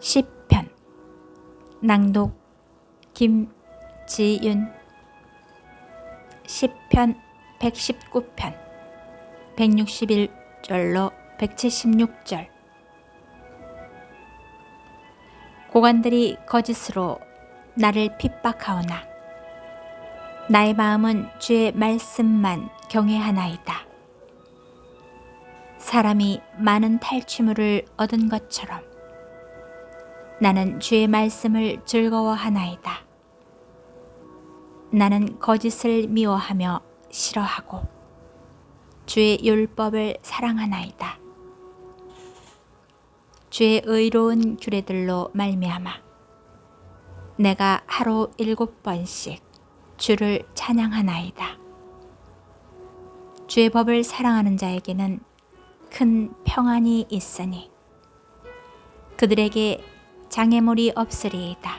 10편. 낭독 김지윤. 10편 119편. 161절로 176절. 고관들이 거짓으로 나를 핍박하오나. 나의 마음은 주의 말씀만 경외하나이다. 사람이 많은 탈취물을 얻은 것처럼 나는 주의 말씀을 즐거워하나이다. 나는 거짓을 미워하며 싫어하고 주의 율법을 사랑하나이다. 주의 의로운 규례들로 말미암아 내가 하루 일곱 번씩 주를 찬양하나이다. 주의 법을 사랑하는 자에게는 큰 평안이 있으니 그들에게 장애물이 없으리이다.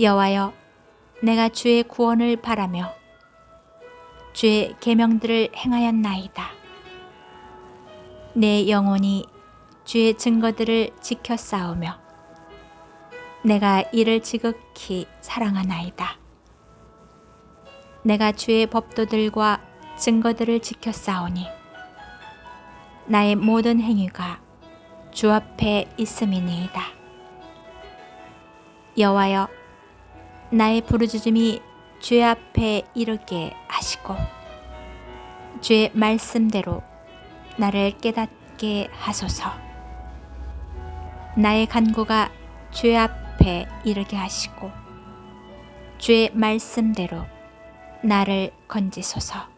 여호와여, 내가 주의 구원을 바라며 주의 계명들을 행하였나이다. 내 영혼이 주의 증거들을 지켜 싸우며 내가 이를 지극히 사랑하나이다. 내가 주의 법도들과 증거들을 지켜 싸우니 나의 모든 행위가 주 앞에 있음이니이다. 여호와여, 나의 부르짖음이 주의 앞에 이르게 하시고 주의 말씀대로 나를 깨닫게 하소서. 나의 간구가 주의 앞에 이르게 하시고 주의 말씀대로 나를 건지소서.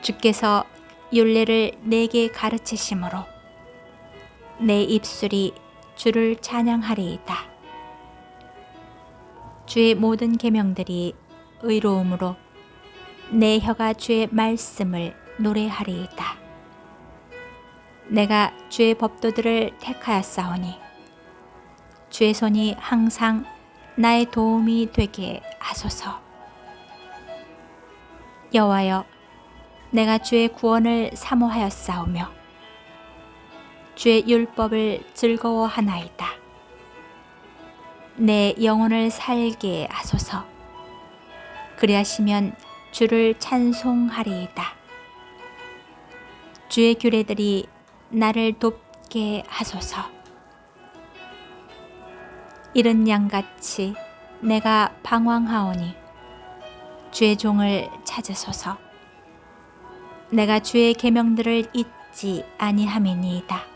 주께서 율례를 내게 가르치심으로 내 입술이 주를 찬양하리이다. 주의 모든 계명들이 의로움으로 내 혀가 주의 말씀을 노래하리이다. 내가 주의 법도들을 택하였사오니 주의 손이 항상 나의 도움이 되게 하소서. 여호와여, 내가 주의 구원을 사모하였사오며 주의 율법을 즐거워하나이다. 내 영혼을 살게 하소서. 그리하시면 주를 찬송하리이다. 주의 규례들이 나를 돕게 하소서. 이른 양같이 내가 방황하오니 주의 종을 찾으소서. 내가 주의 계명들을 잊지 아니함이니이다.